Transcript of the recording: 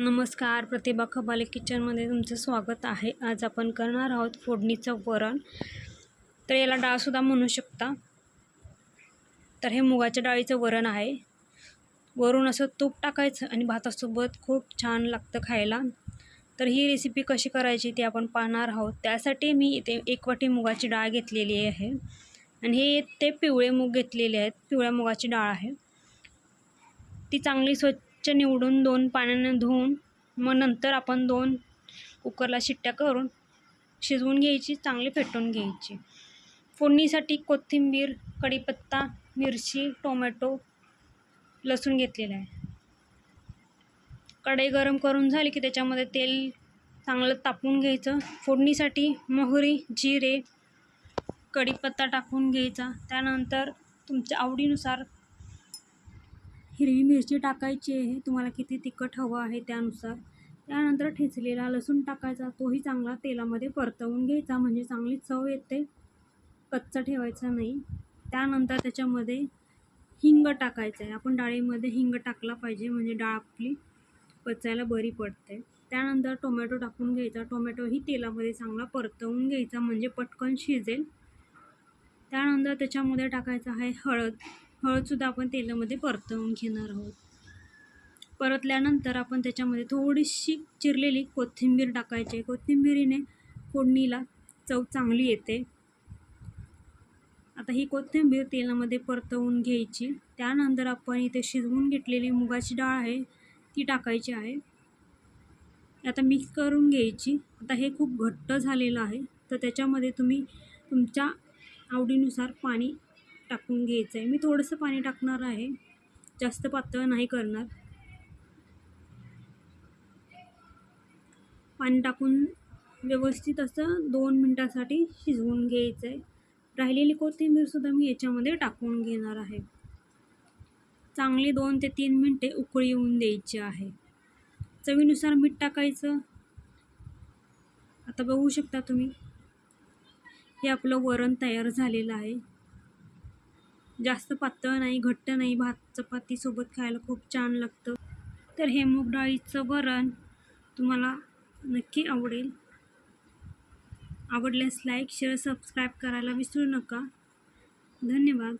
नमस्कार प्रतिभा खबाले किचनमध्ये तुमचं स्वागत आहे. आज आपण करणार आहोत फोडणीचं वरण. तर याला डाळसुद्धा म्हणू शकता. तर हे मुगाच्या डाळीचं वरण आहे. वरून असं तूप टाकायचं आणि भातासोबत खूप छान लागतं खायला. तर ही रेसिपी कशी करायची ती आपण पाहणार आहोत. त्यासाठी मी इथे एक वाटी मुगाची डाळ घेतलेली आहे. आणि हे ते पिवळे मूग घेतलेले आहेत. पिवळ्या मुगाची डाळ आहे. ती चांगली स्वच्छ निवडून दोन पाण्याने धुवून मग नंतर आपण दोन कुकरला शिट्ट्या करून शिजवून घ्यायची चांगली फेटून घ्यायची. फोडणीसाठी कोथिंबीर कढीपत्ता मिरची टोमॅटो लसूण घेतलेलं आहे. कढई गरम करून झाली की त्याच्यामध्ये तेल चांगलं तापून घ्यायचं. फोडणीसाठी मोहरी जिरे कढीपत्ता टाकून घ्यायचा. त्यानंतर तुमच्या आवडीनुसार हिरवी मिरची टाकायची आहे. तुम्हाला किती तिखट हवं आहे त्यानुसार. त्यानंतर ठेचलेला लसूण टाकायचा. तोही चांगला तेलामध्ये परतवून घ्यायचा. म्हणजे चांगली चव येते. कच्चा ठेवायचा नाही. त्यानंतर त्याच्यामध्ये हिंग टाकायचं आहे. आपण डाळीमध्ये हिंग टाकला पाहिजे. म्हणजे डाळ आपली पचायला बरी पडते. त्यानंतर टोमॅटो टाकून घ्यायचा. टोमॅटोही तेलामध्ये चांगला परतवून घ्यायचा. म्हणजे पटकन शिजेल. त्यानंतर त्याच्यामध्ये टाकायचं आहे हळद. हळदसुद्धा आपण तेलामध्ये परतवून घेणार आहोत. परतल्यानंतर आपण त्याच्यामध्ये थोडीशी चिरलेली कोथिंबीर टाकायची आहे. कोथिंबीरीने फोडणीला चव चांगली येते. आता ही कोथिंबीर तेलामध्ये परतवून घ्यायची. त्यानंतर आपण इथे शिजवून घेतलेली मुगाची डाळ आहे ती टाकायची आहे. आता मिक्स करून घ्यायची. आता हे खूप घट्ट झालेलं आहे. तर त्याच्यामध्ये तुम्ही तुमच्या आवडीनुसार पाणी टाकून घ्यायचं आहे मी थोडंसं पाणी टाकणार आहे. जास्त पातळ नाही करणार. पाणी टाकून व्यवस्थित असं दोन मिनटासाठी शिजवून घ्यायचं आहे राहिलेली कोथिंबीरसुद्धा मी याच्यामध्ये टाकून घेणार आहे. चांगली दोन ते तीन मिनटे उकळी येऊन द्यायची आहे. चवीनुसार मीठ टाकायचं. आता बघू शकता तुम्ही. हे आपलं वरण तयार झालेलं आहे. जास्त पातळ नाही घट्ट नाही. भात चपातीसोबत खायला खूप छान लागतं. तर हे मूग डाळीचं वरण तुम्हाला नक्की आवडेल. आवडल्यास लाईक शेअर सबस्क्राईब करायला विसरू नका. धन्यवाद.